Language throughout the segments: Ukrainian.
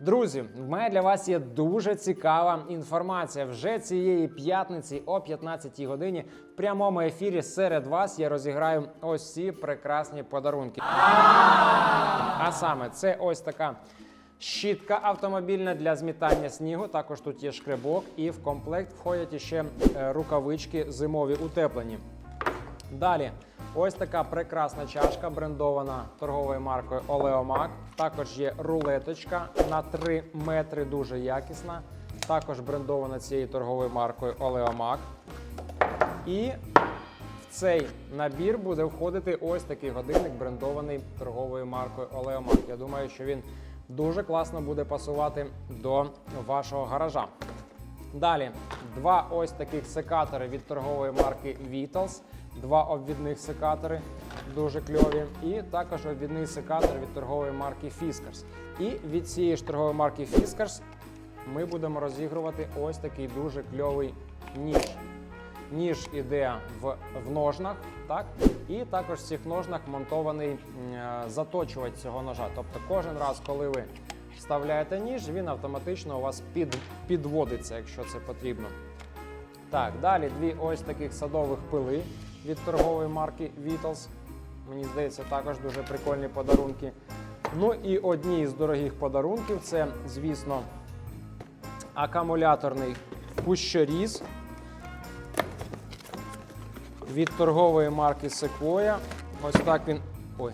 Друзі, в мене для вас є дуже цікава інформація. Вже цієї п'ятниці о 15-й годині в прямому ефірі серед вас я розіграю ось ці прекрасні подарунки. А саме це ось така щітка автомобільна для змітання снігу. Також тут є шкребок, і в комплект входять іще е, рукавички зимові утеплені. Далі, ось така прекрасна чашка, брендована торговою маркою Oleomac. Також є рулеточка на 3 метри, дуже якісна. Також брендована цією торговою маркою Oleomac. І в цей набір буде входити ось такий годинник, брендований торговою маркою Oleomac. Я думаю, що він дуже класно буде пасувати до вашого гаража. Далі два ось таких секатори від торгової марки Vitals, два обвідних секатори, дуже кльові, і також обвідний секатор від торгової марки Fiskars. І від цієї ж торгової марки Fiskars ми будемо розігрувати ось такий дуже кльовий ніж. Ніж іде в, в ножнах, так? І також в цих ножнах монтований е, заточувач цього ножа. Тобто кожен раз, коли ви вставляєте ніж, він автоматично у вас під, підводиться, якщо це потрібно. Так, далі дві ось таких садових пили від торгової марки Vitals. Мені здається, також дуже прикольні подарунки. Ну і одні з дорогих подарунків це, звісно, акумуляторний кущоріз від торгової марки Sequoia. Ось так він. Ой.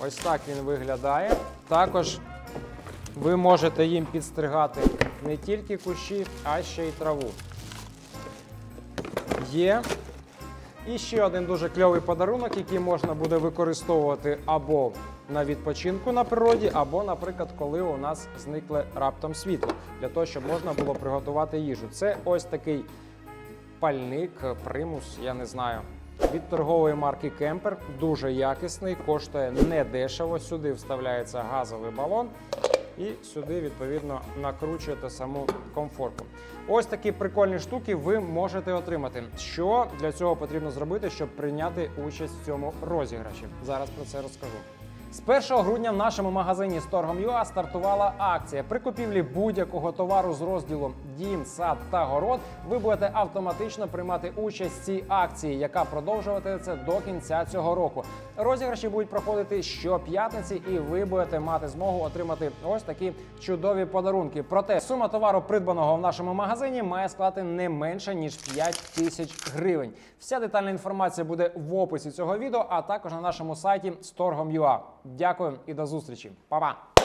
Ось так він виглядає. Також ви можете їм підстригати не тільки кущі, а ще й траву. Є. І ще один дуже кльовий подарунок, який можна буде використовувати або на відпочинку на природі, або, наприклад, коли у нас зникле раптом світло, для того, щоб можна було приготувати їжу. Це ось такий пальник, примус, я не знаю. Від торгової марки Кемпер дуже якісний, коштує недешево. Сюди вставляється газовий балон, і сюди відповідно накручуєте саму комфорку. Ось такі прикольні штуки ви можете отримати. Що для цього потрібно зробити, щоб прийняти участь в цьому розіграші? Зараз про це розкажу. З 1 грудня в нашому магазині Storgom.ua стартувала акція. При купівлі будь-якого товару з розділу Дім, сад та город ви будете автоматично приймати участь в цій акції, яка продовжуватиметься до кінця цього року. Розіграші будуть проходити щоп'ятниці, і ви будете мати змогу отримати ось такі чудові подарунки. Проте сума товару, придбаного в нашому магазині, має склати не менше ніж 5 тисяч гривень. Вся детальна інформація буде в описі цього відео, а також на нашому сайті Storgom.ua. Дякую і до зустрічі. Па-па!